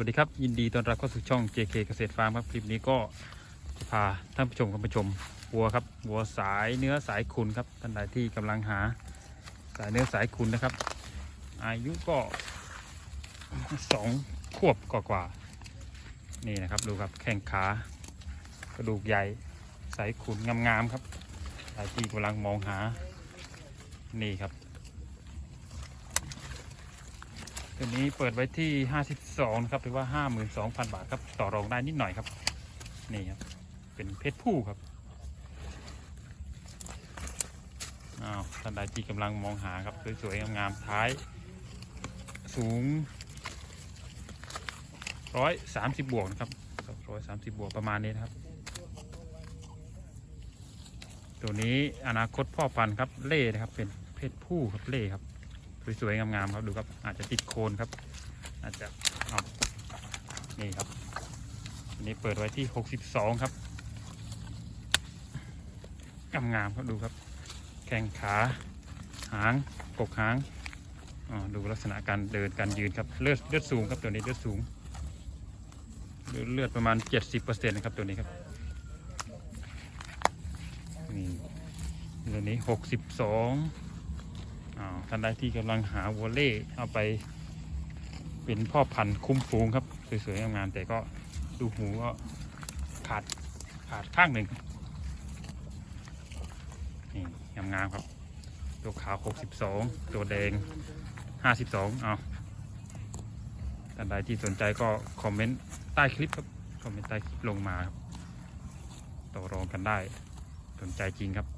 วัสดีครับ ยินดีต้อนรับเข้าสู่ช่อง JK เกษตรฟาร์มครับ คลิปนี้ก็จะพาท่านผู้ชมกันไปชมวัวครับวัวสายเนื้อสายขุนครับท่านใดที่กำลังหาสายเนื้อสายขุนนะครับ อายุก็สองขวบกว่าๆนี่นะครับดูครับแข้งขากระดูกใหญ่สายขุนงามๆครับใครที่กำลังมองหานี่ครับ ตัวนี้เปิดไว้ที่ 52นะครับหรือว่า 52,000 บาทครับต่อรองได้นิดหน่อยครับ นี่ครับ เป็นเพศผู้ครับอ้าวท่านใดที่กำลังมองหาครับสวยๆงามๆท้าย สูง130บวกนะครับ130บวกประมาณนี้นะครับ ตัวนี้อนาคตพ่อพันธุ์ครับเล่นะครับเป็นเพศผู้ครับเล่ครับ สวยๆงามๆครับดูครับ อาจจะติดโคนครับ อาจจะเอานี่ครับอันนี้เปิดไว้ที่ 62 ครับงามๆครับดูครับ แข้งขา หางกกหางอ๋อดูลักษณะการเดินการยืนครับเลือดเลือดสูงครับตัวนี้เลือดสูงเลือดเลือดประมาณ 70%นะครับตัวนี้ครับนี่ตัวนี้ 62อ้าว ท่านใดที่กำลังหาวอลเล่เอาไป เป็นพ่อพันธุ์คุ้มฟูงครับ สวยๆงามๆแต่ก็ดูหูก็ขาดขาดข้างหนึ่งนี่งามๆครับ ตัวขาว 62 ตัวแดง 52 เอาท่านใดที่สนใจก็คอมเมนต์ใต้คลิปครับคอมเมนต์ใต้คลิปลงมาครับต่อรองกันได้สนใจจริงครับ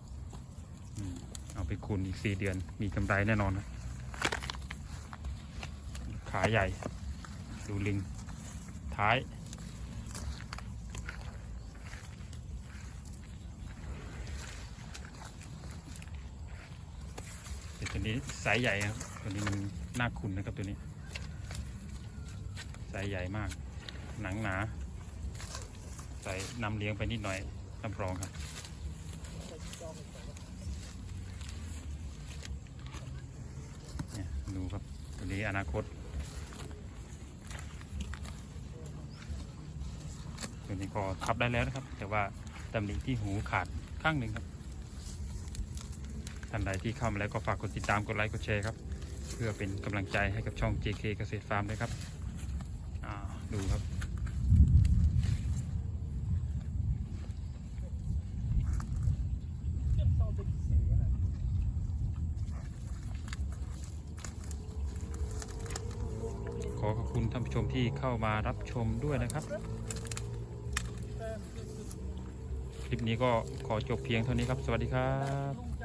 เอาไปคูณอีกสี่เดือน มีกำไรแน่นอนครับขาใหญ่ ดูลิง ท้ายต่ตัวนี้ไซส์ใหญ่ครับ ตัวนี้มันน่าคุณนะครับตัวนี้ไซส์ใหญ่มาก หนังหนา ใส่นำเลี้ยงไปนิดหน่อยรับรองครับ เนี่ยดูครับตัว นี้อนาคตตัวนี้ก็ทับได้แล้วนะครับ แต่ว่าตำหนิที่หูขาดข้างหนึ่งครับท่านใดที่เข้ามาแล้วก็ฝากกดติดตามกดไลค์กดแชร์ครับ เพื่อเป็นกำลังใจให้กับช่อง JK เกษตรฟาร์มด้วยครับอ่าดูครับ อขอบคุณท่านผู้ชมที่เข้ามารับชมด้วยนะครับ คลิปนี้ก็ขอจบเพียงเท่านี้ครับ สวัสดีครับ